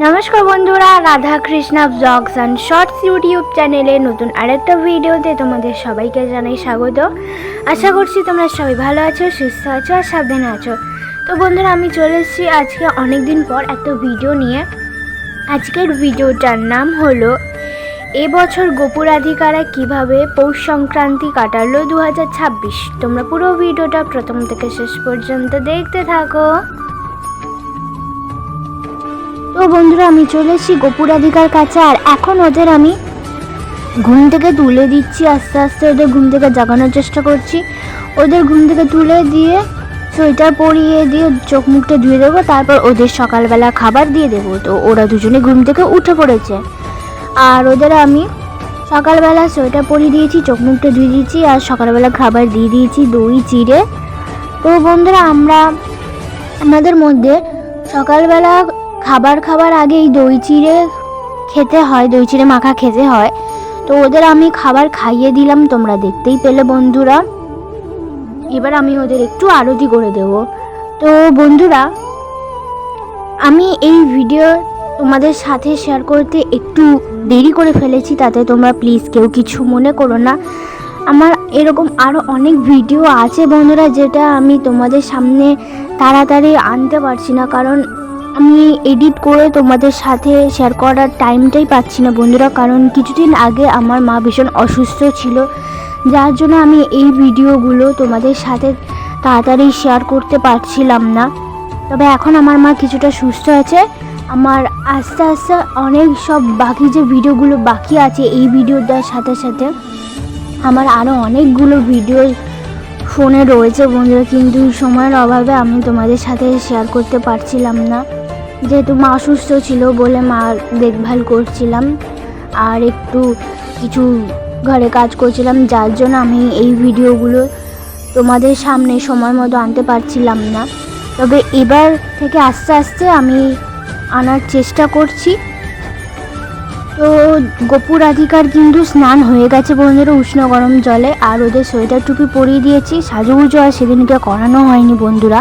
নমস্কার বন্ধুরা, Radha Krishna blogs and shorts YouTube চ্যানেলে নতুন আরেকটা ভিডিওতে তোমাদের সবাইকে জানাই স্বাগত। আশা করছি তোমরা সবাই ভালো আছো, সুস্থ আছো আর সাবধানে আছো। তো বন্ধুরা, আমি চলে এসেছি আজকে অনেক দিন পর একটা ভিডিও নিয়ে। আজকের ভিডিওটার নাম হলো এবছর গোপুরাধিকারা কীভাবে পৌষ সংক্রান্তি কাটালো দু হাজার ছাব্বিশ? তোমরা পুরো ভিডিওটা প্রথম থেকে শেষ পর্যন্ত দেখতে থাকো। তো বন্ধুরা, আমি চলে এসেছি গোপুরাধিকার কাছে, আর এখন ওদের আমি ঘুম থেকে তুলে দিচ্ছি, আস্তে আস্তে ওদের ঘুম থেকে জাগানোর চেষ্টা করছি। ওদের ঘুম থেকে তুলে দিয়ে সোয়েটার পরিয়ে দিয়ে চোখ মুখটা ধুয়ে দেবো, তারপর ওদের সকালবেলা খাবার দিয়ে দেবো। তো ওরা দুজনে ঘুম থেকে উঠে পড়েছে। আর ওদের আমি সকালবেলা সোয়েটার পরিয়ে দিয়েছি, চোখ মুখটা ধুয়ে দিয়েছি, আর সকালবেলা খাবার দিয়ে দিয়েছি দই, চিড়ে। তো বন্ধুরা, আমরা আমাদের মধ্যে সকালবেলা খাবার খাবার আগেই দই চিড়ে খেতে হয়, দই চিড়ে মাখা খেতে হয়। তো ওদের আমি খাবার খাইয়ে দিলাম, তোমরা দেখতেই পেলে বন্ধুরা। এবার আমি ওদের একটু আরতি করে দেব। তো বন্ধুরা, আমি এই ভিডিও তোমাদের সাথে শেয়ার করতে একটু দেরি করে ফেলেছি, তাতে তোমরা প্লিজ কেউ কিছু মনে করো না। আমার এরকম আরও অনেক ভিডিও আছে বন্ধুরা, যেটা আমি তোমাদের সামনে তাড়াতাড়ি আনতে পারছি না, কারণ আমি এডিট করে তোমাদের সাথে শেয়ার করার টাইমটাই পাচ্ছি না বন্ধুরা, কারণ কিছুদিন আগে আমার মা ভীষণ অসুস্থ ছিল। যার জন্য আমি এই ভিডিওগুলো তোমাদের সাথে তাড়াতাড়ি শেয়ার করতে পারছিলাম না। তবে এখন আমার মা কিছুটা সুস্থ আছে। আমার আস্তে আস্তে অনেক সব বাকি যে ভিডিওগুলো বাকি আছে, এই ভিডিওটার সাথে সাথে আমার আরও অনেকগুলো ভিডিও ফোনে রয়েছে বন্ধুরা, কিন্তু সময়ের অভাবে আমি তোমাদের সাথে শেয়ার করতে পারছিলাম না। যেহেতু মা অসুস্থ ছিল বলে মা দেখভাল করছিলাম আর একটু কিছু ঘরে কাজ করছিলাম, যার জন্য আমি এই ভিডিওগুলো তোমাদের সামনে সময় মতো আনতে পারছিলাম না। তবে এবার থেকে আস্তে আস্তে আমি আনার চেষ্টা করছি। তো গোপুর অধিকার কিন্তু স্নান হয়ে গেছে বন্ধুরা উষ্ণ গরম জলে, আর ওদের সোয়েটার টুপি পরিয়ে দিয়েছি। সাজুগুজু আর সেদিনকে করানো হয়নি বন্ধুরা।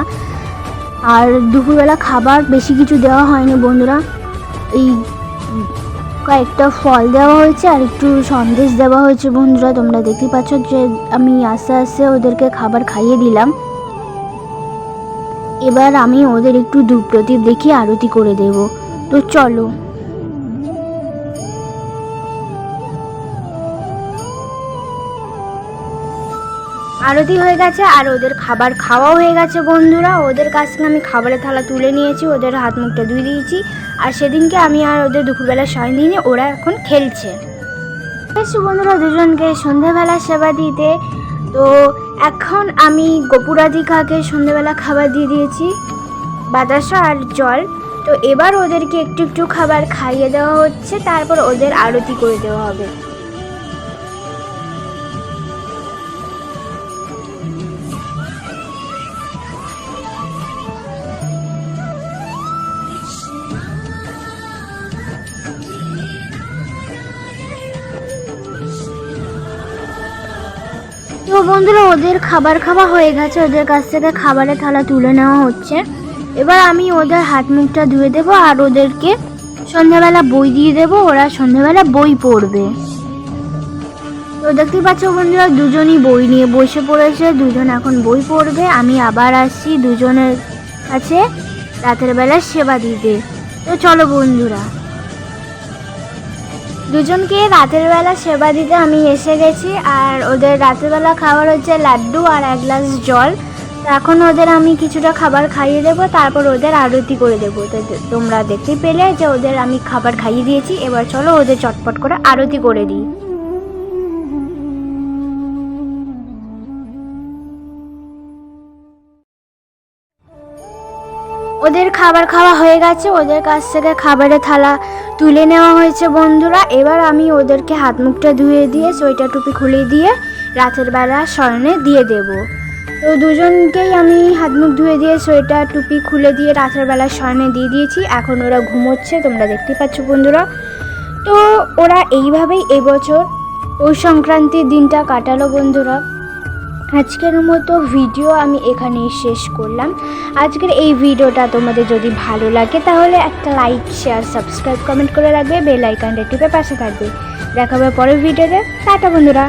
আর দুপুরবেলা খাবার বেশি কিছু দেওয়া হয়নি বন্ধুরা। এই কয়েকটা ফল দেওয়া হয়েছে আর একটু সন্দেশ দেওয়া হয়েছে বন্ধুরা, তোমরা দেখতে পাচ্ছ যে আমি আস্তে আস্তে ওদেরকে খাবার খাইয়ে দিলাম। এবার আমি ওদের একটু ধূপ দেখি আরতি করে দেব। তো চলো। আরতি হয়ে গেছে আর ওদের খাবার খাওয়াও হয়ে গেছে বন্ধুরা। ওদের কাছ থেকে আমি খাবারের থালা তুলে নিয়েছি, ওদের হাত মুখটা ধুয়ে দিয়েছি। আর সেদিনকে আমি আর ওদের দুপুরবেলা সময় দিইনি, ওরা এখন খেলছে। এসছি বন্ধুরা, দুজনকে সন্ধেবেলা সেবা দিতে। তো এখন আমি গোপুরাধিকাকে সন্ধেবেলা খাবার দিয়ে দিয়েছি, বাতাসা আর জল। তো এবার ওদেরকে একটু একটু খাবার খাইয়ে দেওয়া হচ্ছে, তারপর ওদের আরতি করে দেওয়া হবে। বন্ধুরা, ওদের খাবার খাওয়া হয়ে গেছে। ওদের কাছ থেকে খাবারের থালা তুলে নেওয়া হচ্ছে। এবার আমি ওদের হাত মুখটা ধুয়ে দেবো আর ওদেরকে সন্ধ্যাবেলা বই দিয়ে দেবো। ওরা সন্ধ্যাবেলা বই পড়বে। তো দেখতেই পাচ্ছ বন্ধুরা, দুজনই বই নিয়ে বসে পড়েছে। দুজন এখন বই পড়বে। আমি আবার আসছি দুজনের কাছে। রাতের বেলা সেবা দিতে। তো চলো বন্ধুরা। দুজনকে রাতের বেলা সেবা দিতে আমি এসে গেছি, আর ওদের রাতের বেলা খাবার হচ্ছে লাড্ডু আর এক গ্লাস জল। এখন ওদের আমি কিছুটা খাবার খাইয়ে দেবো, তারপর ওদের আরতি করে দেবো। তো তোমরা দেখতে পেলে যে ওদের আমি খাবার খাইয়ে দিয়েছি, এবার চলো ওদের চটপট করে আরতি করে দিই। ওদের খাবার খাওয়া হয়ে গেছে, ওদের কাছ থেকে খাবারের থালা তুলে নেওয়া হয়েছে বন্ধুরা। এবার আমি ওদেরকে হাত মুখটা ধুয়ে দিয়ে, সোয়েটার টুপি খুলে দিয়ে রাতের বেলা শয়নে দিয়ে দেব। তো দুজনকেই আমি হাত মুখ ধুয়ে দিয়ে, সোয়েটার টুপি খুলে দিয়ে রাতের বেলা শয়নে দিয়ে দিয়েছি। এখন ওরা ঘুমোচ্ছে, তোমরা দেখতে পাচ্ছ বন্ধুরা। তো ওরা এইভাবেই এবছর পৌষ সংক্রান্তির দিনটা কাটালো বন্ধুরা। আজকের মতো ভিডিও আমি এখানেই শেষ করলাম। আজকের এই ভিডিওটা তোমাদের যদি ভালো লাগে, তাহলে একটা লাইক শেয়ার সাবস্ক্রাইব কমেন্ট করে রাখবে বেল আইকনটা টিপে পাশে থাকবে। দেখা হবে পরের ভিডিওতে টাটা বন্ধুরা।